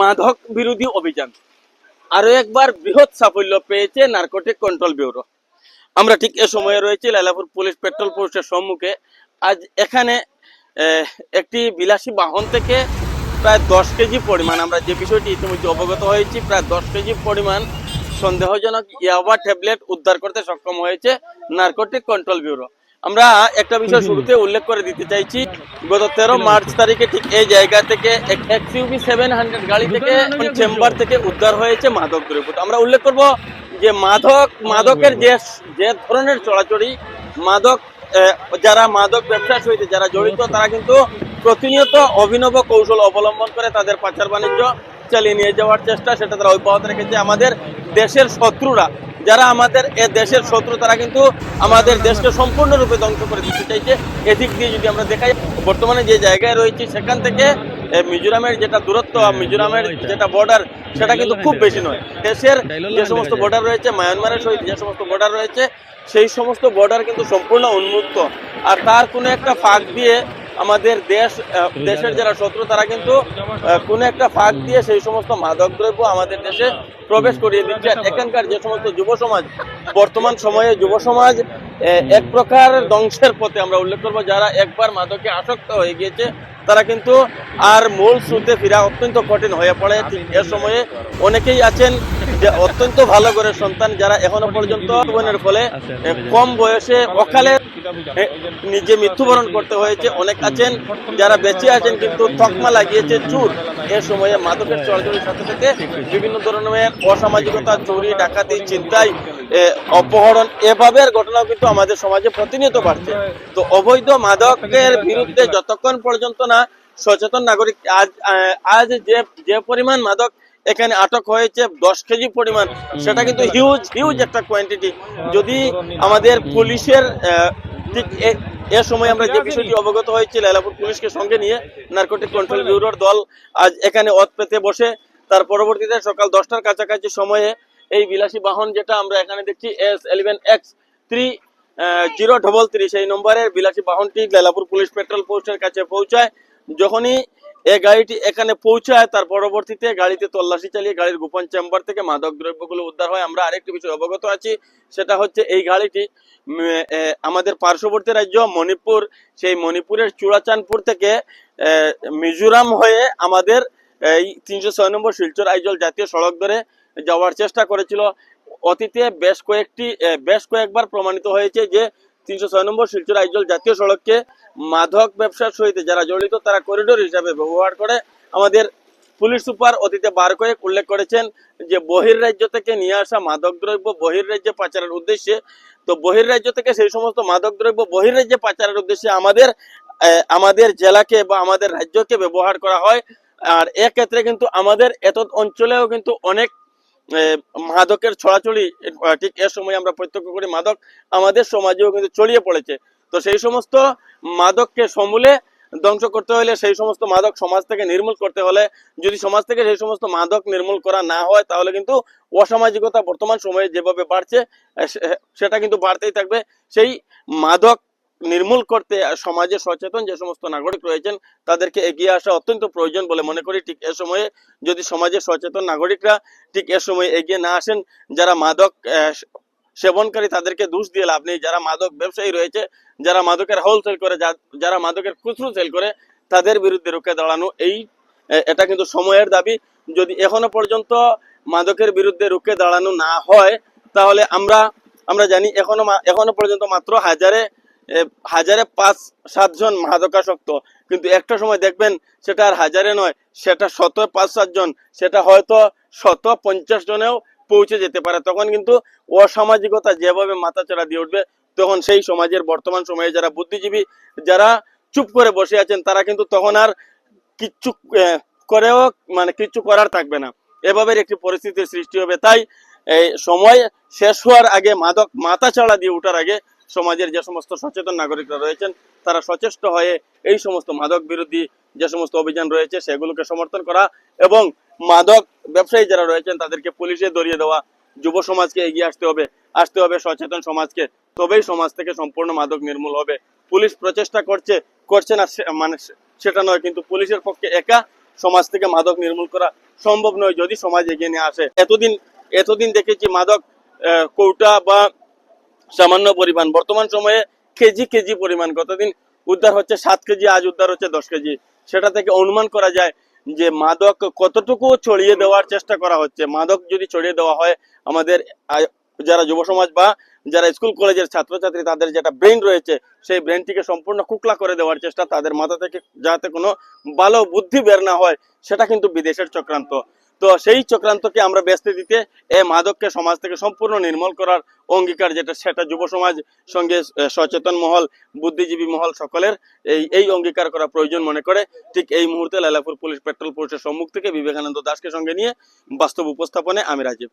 মাদক বিরোধী অভিযান। আরও একবার বৃহৎ সাফল্য পেয়েছে নার্কোটিক কন্ট্রোল ব্যুরো। আমরা ঠিক এ সময়ে রয়েছি লাইলাপুর পুলিশ পেট্রোল পোস্টের সম্মুখে। আজ এখানে একটি বিলাসী বাহন থেকে প্রায় দশ কেজি পরিমাণ, আমরা যে বিষয়টি ইতিমধ্যে অবগত হয়েছি, প্রায় দশ কেজি পরিমাণ সন্দেহজনক ইয়াবা ট্যাবলেট উদ্ধার করতে সক্ষম হয়েছে নার্কোটিক কন্ট্রোল ব্যুরো। আমরা একটা বিষয় শুরুতে উল্লেখ করে দিতে চাইছি। গত তেরো মার্চ তারিখে ঠিক এই জায়গা থেকে এক্সইউবি সেভেন হান্ড্রেড গাড়ি থেকে চেম্বার থেকে উদ্ধার হয়েছে মাদক দ্রব্য আমরা উল্লেখ করব যে মাদক মাদকের যে যে ধরনের চলাচলি মাদক যারা মাদক ব্যবসার সহিত যারা জড়িত তারা কিন্তু প্রতিনিয়ত অভিনব কৌশল অবলম্বন করে তাদের পাচার বাণিজ্য চালিয়ে নিয়ে যাওয়ার চেষ্টা সেটা তারা অব্যাহত রেখেছে। আমাদের দেশের শত্রুরা যারা আমাদের এ দেশের শত্রু, তারা কিন্তু আমাদের দেশকে সম্পূর্ণরূপে ধ্বংস করে দিতে চাইছে। এদিক দিয়ে যদি আমরা দেখাই, বর্তমানে যে জায়গায় রয়েছে, সেখান থেকে মিজোরামের যেটা দূরত্ব মিজোরামের যেটা বর্ডার সেটা কিন্তু খুব বেশি নয়। দেশের যে সমস্ত বর্ডার রয়েছে, মায়ানমারের সহিত যে সমস্ত বর্ডার রয়েছে, সেই সমস্ত বর্ডার কিন্তু সম্পূর্ণ উন্মুক্ত। আর তার কোনো একটা ফাঁক দিয়ে আমাদের দেশ দেশের যারা শত্রু, তারা কিন্তু কোন একটা ফাঁক দিয়ে সেই সমস্ত মাদক দ্রব্য আমাদের দেশে প্রবেশ করিয়ে দিচ্ছে। এখানকার যে সমস্ত যুব সমাজ, বর্তমান সময়ে যুব সমাজ এক প্রকার ধ্বংসের পথে আমরা উল্লেখ করব, যারা একবার মাদকে আসক্ত হয়ে গিয়েছে তারা কিন্তু আর মূল স্রোতে ফেরা অত্যন্ত কঠিন হয়ে পড়ে। এ সময়ে অনেকেই আছেন যে অত্যন্ত ভালো করে সন্তান যারা এখনও পর্যন্ত জীবনের ফলে কম বয়সে অকালে নিজে মৃত্যুবরণ করতে হয়েছে। অনেক আছেন যারা বেঁচে আছেন কিন্তু তকমা লাগিয়েছে চুর। এ সময়ে মাদকের চলাচলের সাথে সাথে বিভিন্ন ধরনের অসামাজিকতা চুরি ডাকাতি চিন্তাই এ, অপহরণ এভাবের ঘটনাও কিন্তু আমাদের সমাজে প্রতিনিয়ত বাড়ছে। তো অবৈধ মাদকের বিরুদ্ধে যতক্ষণ পর্যন্ত না, সচেতন নাগরিক, আজ আজ যে যে পরিমাণ মাদক এখানে আটক হয়েছে, দশ কেজি পরিমাণ, সেটা কিন্তু হিউজ হিউজ একটা কোয়ান্টিটি যদি আমাদের পুলিশের ঠিক এ- সময় আমরা যে বিষয়টি অবগত হয়েছি, লাইলাপুর পুলিশকে সঙ্গে নিয়ে নার্কোটিক কন্ট্রোল ব্যুরোর দল আজ এখানে অত পেতে বসে, তার পরবর্তীতে সকাল দশটার কাছাকাছি সময়ে এই বিলাসী বাহন যেটা আমরা এখানে দেখছি S eleven X three zero double three সেই নম্বরের বিলাসী বাহনটি লেলাপুর পুলিশ পেট্রোল পোস্টের কাছে পৌঁছায়। যখনই এই গাড়িটি এখানে পৌঁছায়, তার পরবর্তীতে গাড়িতে তল্লাশি চালিয়ে গাড়ির গোপন চেম্বার থেকে মাদক দ্রব্যগুলো উদ্ধার হয়। আমরা আরেকটি বিষয় অবগত আছি, সেটা হচ্ছে এই গাড়িটি আমাদের পার্শ্ববর্তী রাজ্য মণিপুর, সেই মণিপুরের চূড়াচাঁদপুর থেকে মিজোরাম হয়ে আমাদের এই তিনশো ছয় নম্বর শিলচর আইজল জাতীয় সড়ক ধরে যাওয়ার চেষ্টা করেছিল। অতীতে বেশ কয়েকটি বেশ কয়েকবার প্রমাণিত হয়েছে যে তিনশো ছয় নম্বর শিলচর আইজল জাতীয় সড়ককে মাদক ব্যবসার সহিত যারা জড়িত তারা করিডোর হিসাবে ব্যবহার করে আমাদের পুলিশ সুপার অতীতে বার কয়েক উল্লেখ করেছেন যে বহির রাজ্য থেকে নিয়ে আসা মাদক দ্রব্য বহির রাজ্যে পাচারের উদ্দেশ্যে। তো বহির রাজ্য থেকে সেই সমস্ত মাদক দ্রব্য বহির রাজ্যে পাচারের উদ্দেশ্যে আমাদের আমাদের জেলাকে বা আমাদের রাজ্যকে ব্যবহার করা হয়। আর এক্ষেত্রে কিন্তু আমাদের এত অঞ্চলেও কিন্তু অনেক মাদকের ছড়াছড়ি ঠিক এর সময় আমরা প্রত্যক্ষ করি মাদক, আমাদের সমাজেও কিন্তু ছড়িয়ে পড়েছে। তো সেই সমস্ত মাদককে সমূলে ধ্বংস করতে হলে, সেই সমস্ত মাদক সমাজ থেকে নির্মূল করতে হলে, যদি সমাজ থেকে সেই সমস্ত মাদক নির্মূল করা না হয়, তাহলে কিন্তু অসামাজিকতা বর্তমান সময়ে যেভাবে বাড়ছে সেটা কিন্তু বাড়তেই থাকবে। সেই মাদক নির্মূল করতে সমাজে সচেতন যে সমস্ত নাগরিক রয়েছেন, তাদেরকে এগিয়ে আসা অত্যন্ত প্রয়োজন বলে মনে করি। ঠিক এ সময়ে যদি সমাজে সচেতন নাগরিকরা ঠিক এ সময়ে এগিয়ে না আসেন, যারা মাদক সেবনকারী তাদেরকে দোষ দিয়ে লাভ নেই। যারা মাদক ব্যবসায়ী রয়েছে, যারা মাদকের হোলসেল করে যারা মাদকের খুচরো সেল করে, তাদের বিরুদ্ধে রুখে দাঁড়ানো এই এটা কিন্তু সময়ের দাবি। যদি এখনও পর্যন্ত মাদকের বিরুদ্ধে রুখে দাঁড়ানো না হয়, তাহলে আমরা আমরা জানি এখনও এখনও পর্যন্ত মাত্র হাজারে হাজারে পাঁচ, সাতজন মাদকাসক্ত। কিন্তু একটা সময় দেখবেন, সেটা আর হাজারে নয়, সেটা শত পাঁচ, সাতজন, সেটা হয়তো শত পঞ্চাশ জনেও পৌঁছে যেতে পারে। তখন কিন্তু অসামাজিকতা যেভাবে মাথাচাড়া দিয়ে উঠবে, তখন সেই সমাজের বর্তমান সময়ে যারা বুদ্ধিজীবী, যারা চুপ করে বসে আছেন, তারা কিন্তু তখন আর কিচ্ছু করেও মানে কিচ্ছু করার থাকবে না। এভাবে একটি পরিস্থিতির সৃষ্টি হবে। তাই সময় শেষ হওয়ার আগে মাদক মাথা চাড়া দিয়ে ওঠার আগে সমাজের যে সমস্ত সচেতন নাগরিকরা রয়েছেন, তারা সচেষ্ট হয়ে এই সমস্ত মাদক বিরোধী যে সমস্ত অভিযান রয়েছে, সেগুলোকে সমর্থন করা এবং মাদক ব্যবসায়ী যারা রয়েছেন, তাদেরকে পুলিশে ধরিয়ে দেওয়া, যুব সমাজকে এগিয়ে আসতে হবে আসতে হবে সচেতন সমাজকে। তবেই সমাজ থেকে সম্পূর্ণ মাদক নির্মূল হবে। পুলিশ প্রচেষ্টা করছে করছে না মানে সেটা নয়, কিন্তু পুলিশের পক্ষে একা সমাজ থেকে মাদক নির্মূল করা সম্ভব নয়, যদি সমাজ এগিয়ে নিয়ে আসে। এতদিন এতদিন দেখেছি মাদক কৌটা বা সামান্য পরিমাণ। বর্তমান সময়ে কেজি কেজি পরিমাণ। গতদিন উদ্ধার হচ্ছে সাত কেজি, আজ উদ্ধার হচ্ছে দশ কেজি। সেটা থেকে অনুমান করা যায় যে মাদক কতটুকু ছড়িয়ে দেওয়ার চেষ্টা করা হচ্ছে। মাদক যদি ছড়িয়ে দেওয়া হয়, আমাদের যারা যুব সমাজ বা যারা স্কুল কলেজের ছাত্রছাত্রী, তাদের যেটা ব্রেন রয়েছে, সেই ব্রেনটিকে সম্পূর্ণ কুকলা করে দেওয়ার চেষ্টা তাদের মাথা থেকে যাতে কোনো ভালো বুদ্ধি বের না হয়, সেটা কিন্তু বিদেশের চক্রান্ত। তো সেই চক্রান্তকে আমরা ব্যস্ত দিতে এ মাদককে সমাজ থেকে সম্পূর্ণ নির্মল করার অঙ্গীকার যেটা, সেটা যুব সমাজ সঙ্গে সচেতন মহল, বুদ্ধিজীবী মহল সকলের এই এই অঙ্গীকার করা প্রয়োজন মনে করে। ঠিক এই মুহূর্তে লালাপুর পুলিশ পেট্রোল পুলিশের সম্মুখ থেকে বিবেকানন্দ দাসকে সঙ্গে নিয়ে বাস্তব উপস্থাপনে আমি রাজীব